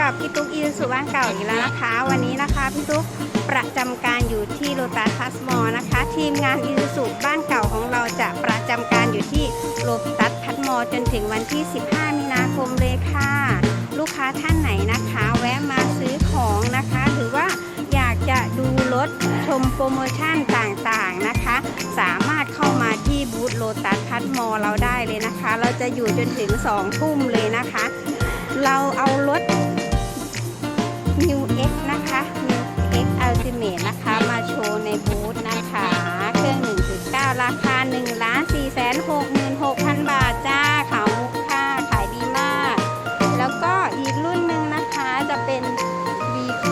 กับพี่ตุ๊กอีสุบ้านเก่าอีกแล้วนะคะ วันนี้นะคะพี่ตุ๊กประจำการอยู่ที่โลตัสพัสมอนะคะ ทีมงานอีสุบ้านเก่าของเราจะประจำการอยู่ที่โลตัสพัสมอจนถึงวันที่ 15 มีนาคมเลยค่ะ ลูกค้าท่านไหนนะคะ แวะมาซื้อของนะคะ หรือว่าอยากจะดูรถชมโปรโมชั่นต่างๆนะคะ สามารถเข้ามาที่บูธโลตัสพัทมอเราได้เลยนะคะ เราจะอยู่จนถึง2ทุ่มเลยนะคะเราเอารถ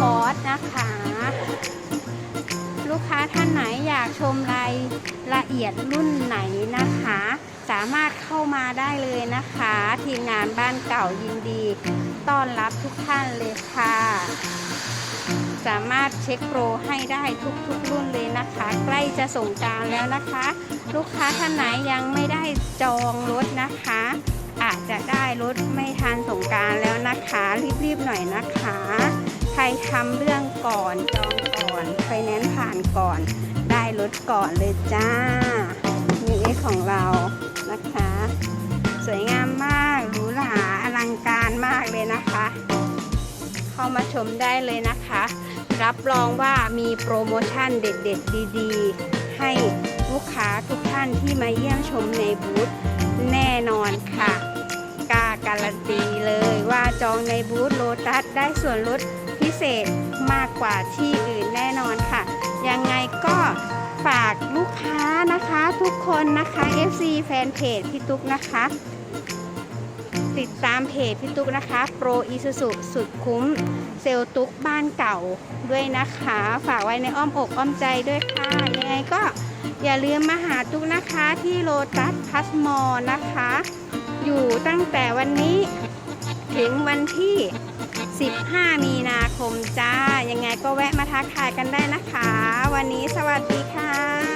V Cross นะคะ ลูกค้าท่านไหนอยากชมรายละเอียดรุ่นไหนนะคะ สามารถเข้ามาได้เลยนะคะ ทีมงานบ้านเก่ายินดีต้อนรับทุกท่านเลยค่ะ สามารถเช็คโปรให้ได้ทุกๆรุ่นเลยนะคะ ใกล้จะส่งการแล้วนะคะ ลูกค้าท่านไหนยังไม่ได้จองรถนะคะ อาจจะได้รถไม่ทันสงการแล้วนะคะ รีบๆหน่อยนะคะ ใครทำเรื่องก่อนจองก่อนไฟแนนซ์ผ่านก่อน ได้รถก่อนเลยจ้ามีเอของเรานะคะ สวยงามมากหรูหราอลังการมากเลยนะคะ เข้ามาชมได้เลยนะคะ รับรองว่ามีโปรโมชั่นเด็ดๆ ดีๆ ให้ลูกค้าทุกท่านที่มาเยี่ยมชมในบูธ การันตีเลยว่าจองในบูธโลตัสได้ส่วนลดพิเศษมากกว่าที่อื่นแน่นอนค่ะ ยังไงก็ฝากลูกค้านะคะทุกคนนะคะ FC แฟนเพจพี่ตุ๊กนะคะ ติดตามเพจพี่ตุ๊กนะคะโปรอีซูซุสุดคุ้ม เซลลตุ๊กบ้านเก่าด้วยนะคะ ฝากไว้ในอ้อมอกอ้อมใจด้วยค่ะ ยังไงก็อย่าลืมมาหาตุ๊กนะคะที่โลตัสพัสมอนะคะ อยู่ตั้งแต่วันนี้ถึงวันที่ 15 มีนาคมจ้า ยังไงก็แวะมาทักทายกันได้นะคะ วันนี้สวัสดีค่ะ